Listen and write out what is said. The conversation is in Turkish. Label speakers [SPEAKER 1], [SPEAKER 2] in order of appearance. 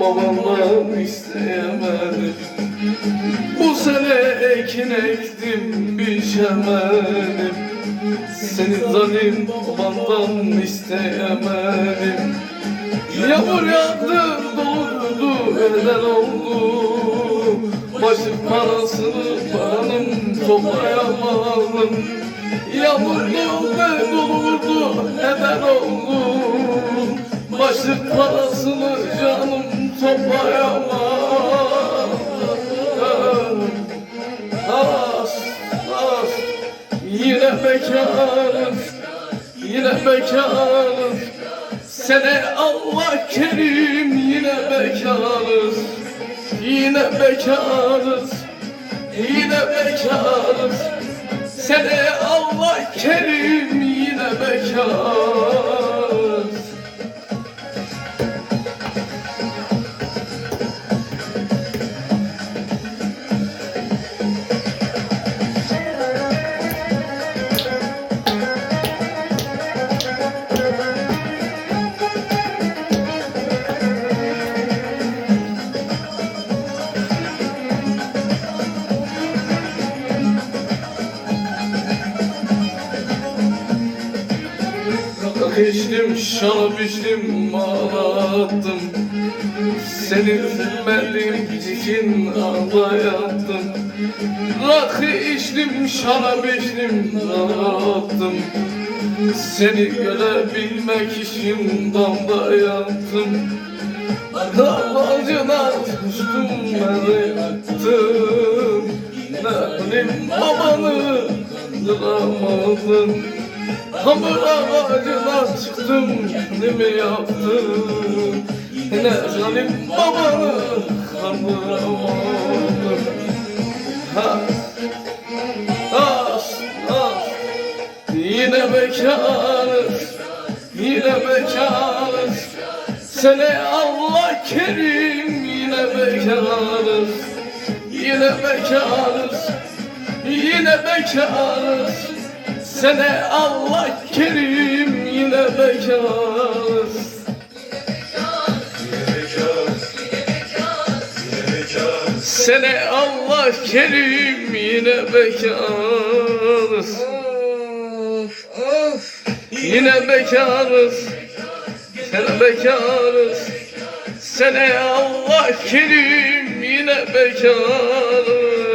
[SPEAKER 1] babamdan isteyemedim Bu sene ekin ektim biçemedim. Seni zalim babandan isteyemedim. Yağmur yağdı doğurdu eden oldu. Başlık parasını paranın toplayamadım Yağmurlu ve dolurdu eden oldu Başlık parasını canım toplayamadım As, as, yine bekarız, yine bekarız Sene Allah kerim yine bekarız Yine bekarız Yine bekarız. Sene Allah kerim yine bekarız içtim, şarap içtim, ağlattım Seni sevmedim, cikin ağla yattım Rakı içtim, şarap içtim, ağlattım. Seni görebilmek için damda yattım Davacına düştüm, beni yaktım Ne bileyim babanı kandıramadın Hamur ağacına çıktım ne mi yaptım Ne zalim babanı kandıramadım Ha As as Yine bekarız Yine bekarız. Sene Allah kerim Yine bekarız. Yine bekarız Yine bekarız Sene Allah kerim yine bekarız Sene Allah kerim yine bekarız
[SPEAKER 2] Of of.
[SPEAKER 1] Yine bekarız Sene bekarız Sene Allah kerim yine bekarız